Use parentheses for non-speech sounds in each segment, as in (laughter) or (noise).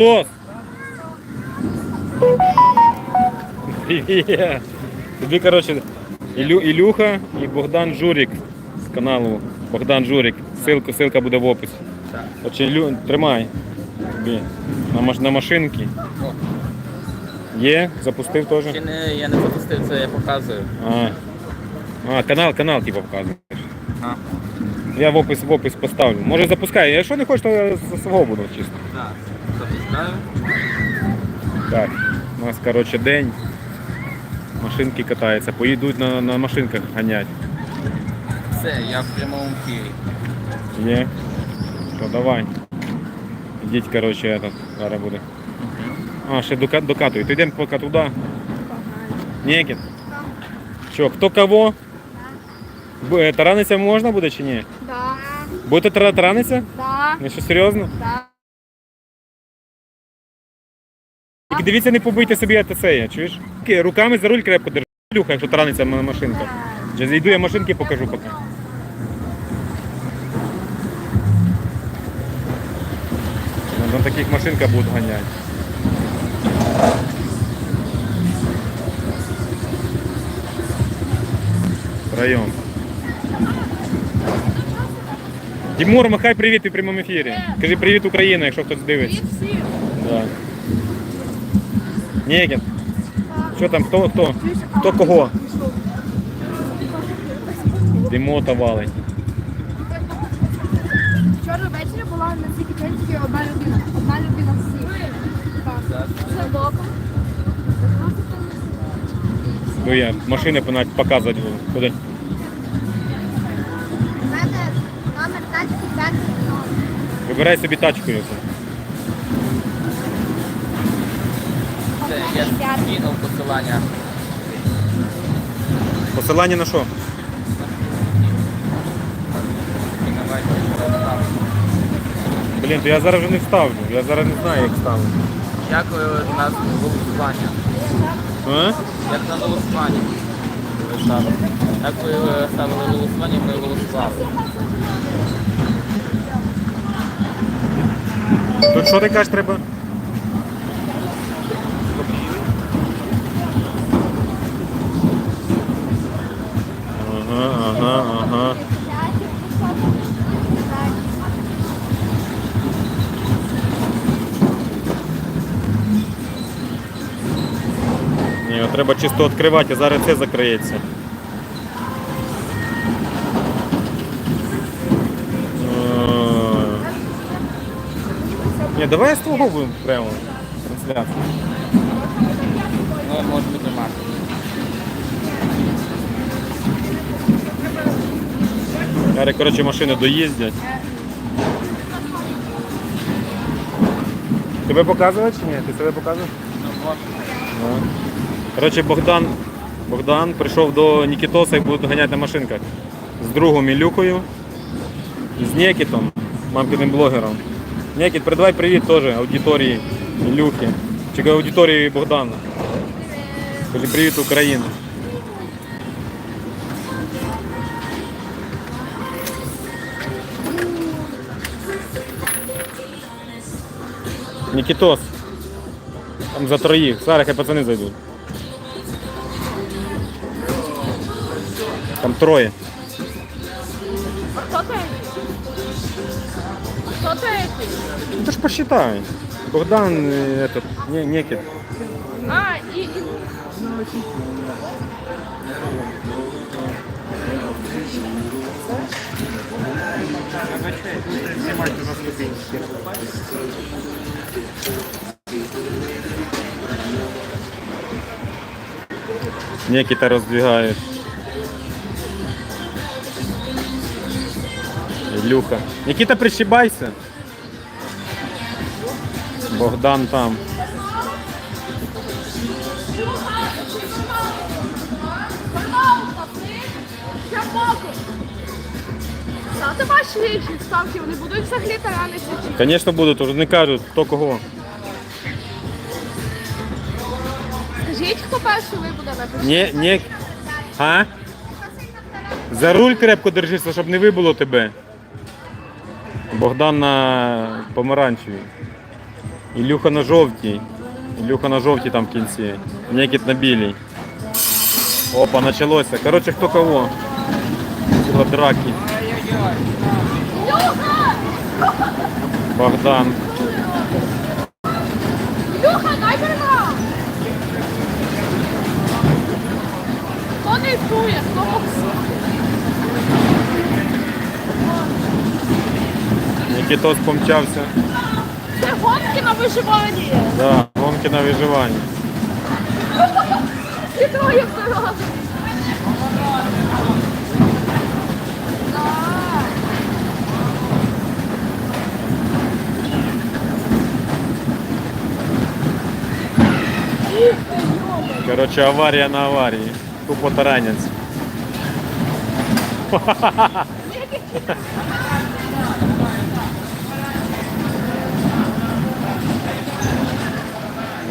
Тос! Привіт! Тобі, коротше, Ілю, Ілюха і Богдан Журік з каналу Богдан Журік. Силка, силка буде в описі. Отже, Ілю, тримай тобі на, маш, на машинки. Є, запустив теж. ще не, я не запустив це, я показую. А, а канал, канал типу показуєш. Ага. Я в опис, в опис поставлю. Може запускай. Якщо не хочеш, то я з свого буду чисто. Так, запускаю. Так, у нас, коротше, день. Машинки катаються, поїдуть на, на машинках ганять. Все, я в прямому ефірі. Є. То давай. Ідіть, коротше, этот, зараз буде. А, ще дока- докатують. То йдемо поки туди. Нікіт. Що, хто кого? Е, Тараниться можна буде чи ні? Да. Будете тара- тараниться? Да. Не що серйозно? Да. Тільки дивіться, не побийте собі АТС, чуєш? Руками за руль крепко держи, Люха, якщо тараниться машинка. Вже зайду, я машинки покажу поки. На таких машинках будуть ганяти. Район. Тимур, махай привіт і в прямому ефірі. Кажи привіт Україна, якщо хтось дивиться. всі. Да. Нікін. Що там, хто, хто? Хто кого? Димота валить. Вчора ввечері була на цій кітенці одна людина. Одна людина всі. Так. Це добре. Ну я машини показувати буду. Куди? У мене номер тачки 5 Вибирай собі тачку. Юсу. Все, я посилання. Посилання на що? Блін, то я зараз вже не вставлю. Я зараз не знаю, як ставлю. Як у нас голосування? А? Як на? Ви ставили? Як ви ставили голосування, ми голосували. Тут що ти кажеш треба? Ага, ага, ага. Ні, його треба чисто відкривати, а зараз це закриється. Е, Ні, давай з твого будемо прямо трансляцію. Ну, може бути мати. Зараз, коротше, машини доїздять. Тебе показувати чи ні? Ти себе показуєш? Ну. Ну. Коротше, Богдан, Богдан прийшов до Нікітоса і буде ганяти на машинках. З другом Ілюхою з Нікітом, мамкиним блогером. Нікіт, передавай привіт теж аудиторії Ілюхи. Чи аудиторії Богдана. Кажи привіт Україна. Нікітос. Там за троїх. Зараз хай пацани зайдуть. Там троє. Хто ти? Хто ти? Ну то ж посчитай. Богдан, э, этот, не, Некит. А, і... і- Некита раздвигает. Илюха. Никита, прищибайся. Богдан там. Ти бачиш лічні ставки, вони будуть взагалі таранитися чи Конечно, будут, уже не кажуть, хто кого. Скажіть, хто перший вибуде напишіть. Не, не... А? За руль крепко держися, щоб не вибило тебе. Богдан на помаранчевій. Ілюха на жовтій. Ілюха на жовтій там в кінці. Нікіт на білій. Опа, почалося. Коротше, хто кого. Ціла драки. Богдан. Ілюха, дай переграв! Хто не йдує, хто? Нікітос помчався. Це гонки на виживанні. Да, гонки на виживання. І троє (laughs) второго. Коротше, аварія на аварії. Тупо таранець.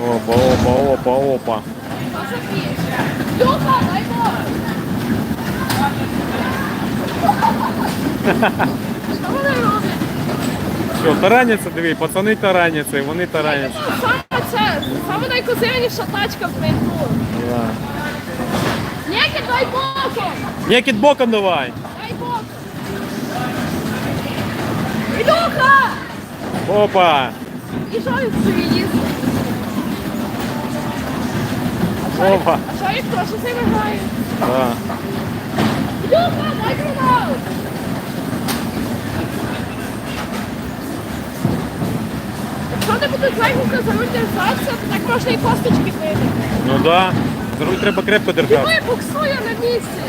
Опа, опа, опа, опа. Що тараняться, диви, пацани тараняться, і вони тараняться. Саме це, саме найкозирніша тачка в менту. Да. Ніки, дай боком! Нікіт боком давай. Дай боком! Ілюха! Опа. Що їх собі Опа. А їх теж з ними грає? Да. Ілюха, дай гранату! Якщо не буде легенько за руль держатися, то так можна і косточки вийти. Ну да. За руль треба крепко держати. Диви, буксує на місці.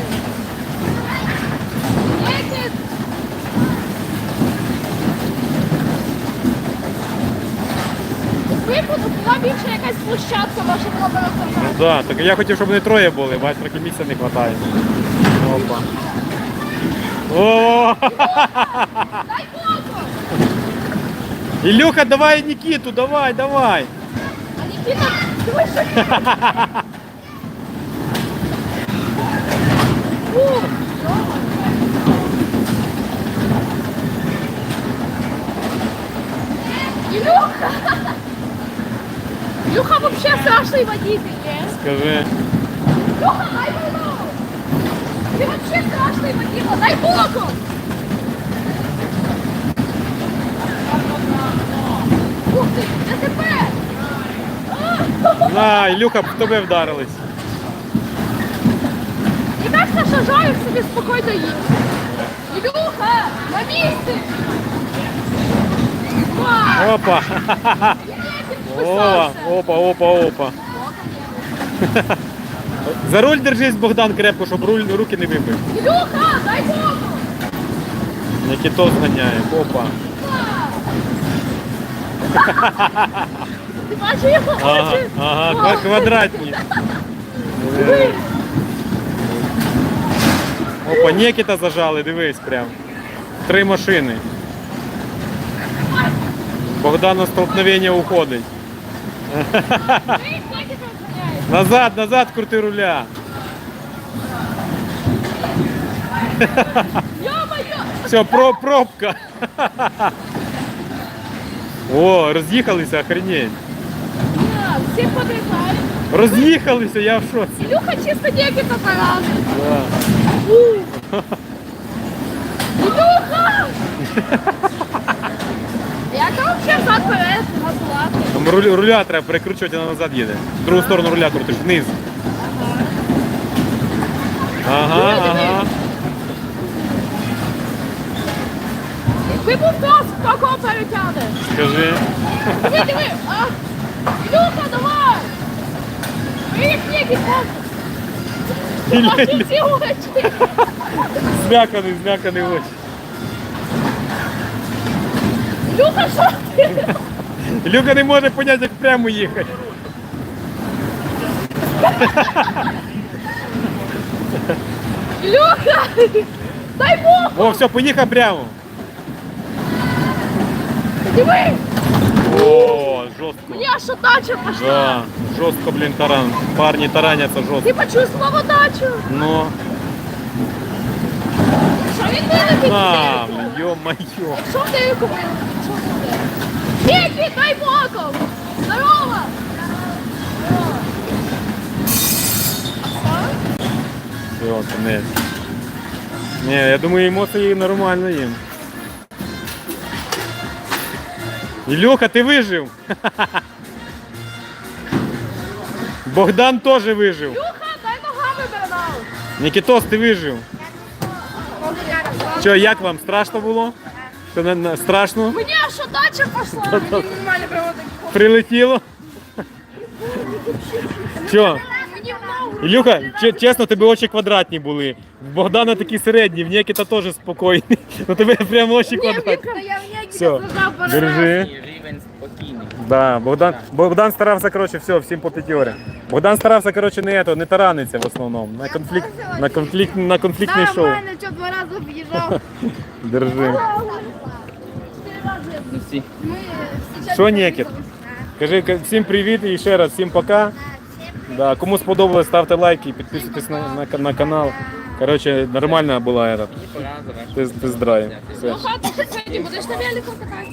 Випаду, була більше якась площадка, може була б Ну розробляти. да, так я хотів, щоб вони троє були, бач, трохи місця не вистачає. Опа. О! Дай боку! Ілюха, давай Нікіту, давай, давай. А Нікіта, диви, що (laughs) Ух, Илюха вообще страшный водитель, не? Скажи. Илюха, дай боку! Ты вообще страшный водитель, дай боку! Ух ты, ДТП! На, Ілюха, в тебе вдарились. І кажется, що Жорик собі спокійно їде. Ілюха, на місці! Вау! Опа. (laughs) О, опа, опа, опа. За руль держись, Богдан, крепко, щоб руль руки не вибив. Ілюха, дай Богу! Нікітос ганяє. Опа. Ти бачиш його Ага, очі? ага, О, квадратні. диви. Опа, Нікіта зажали, дивись прям. Три машини. Богдан на столкновення уходить. Диви, як він розганяє. (laughs) Назад, назад крути руля. (laughs) Все, про, пробка. (laughs) О, роз'їхалися, охренеть. Всі подрізають. Роз'їхалися, я в шоці. Ілюха чисто ніякі татарани. Ілюха! Як там взагалі взад перед газувати? Там руль- руля треба перекручувати, вона назад їде. В другу сторону руля крутиш, вниз. Ага, ага. Ви був хто кого перетягне. Скажи. Диви, диви! А? Ілюха, давай! Ви як ніякі Ілля, Бачиш ці очі? Змяканий, змяканий очі. Ілюха, що ти? Люка не може поняти, як прямо їхати. Ілюха! Дай Бог! О, все, поїхав прямо. Диви! О, жорстко. Мені аж отдача пошла. Да, жорстко, блін, таран. Парні тараняться жорстко. Ти почувствував отдачу? Ну, Він вилетить? на, йо-майо. Що в неї купив? Що буде? Ники, дай боком! Здорово! Все, кінець. Ні, я думаю, емоції нормально їм. Ілюха, ти вижив. (laughs) Богдан теж вижив. Люха, дай ногами бернал! Нікітос, ти вижив. Що, як вам? Страшно було? Що, не- не- страшно? Мені аж удача пошла! Мені нормально прямо так. Прилетіло? Що? Мені в ногу. Ілюха, че- чесно, тебе очі квадратні були. В Богдана такі середні, в Нікіта теж спокійні. Ну тебе прямо очі квадратні. Та я в Нікі Все, держи. Рівень спокійний. Да, Богдан, Богдан старався, коротше, все, всім по п'ятьорі. Богдан старався, коротше, не, ето, не тараниться в основному. На конфлікт, на конфлікт, на конфліктний шоу. Нормально, що два рази об'їжджав. (laughs) Держи. Ну всі. Ми сейчас- Що, Нікіт? Кажи ка- всім привіт і ще раз всім пока. Да, кому сподобалось, ставте лайки і підписуйтесь на, на, на канал. Коротше, нормальна була этот, І пора завершити. тест, тест-драйв. Все. Ну, хата, ти сьогодні будеш на велику кататися?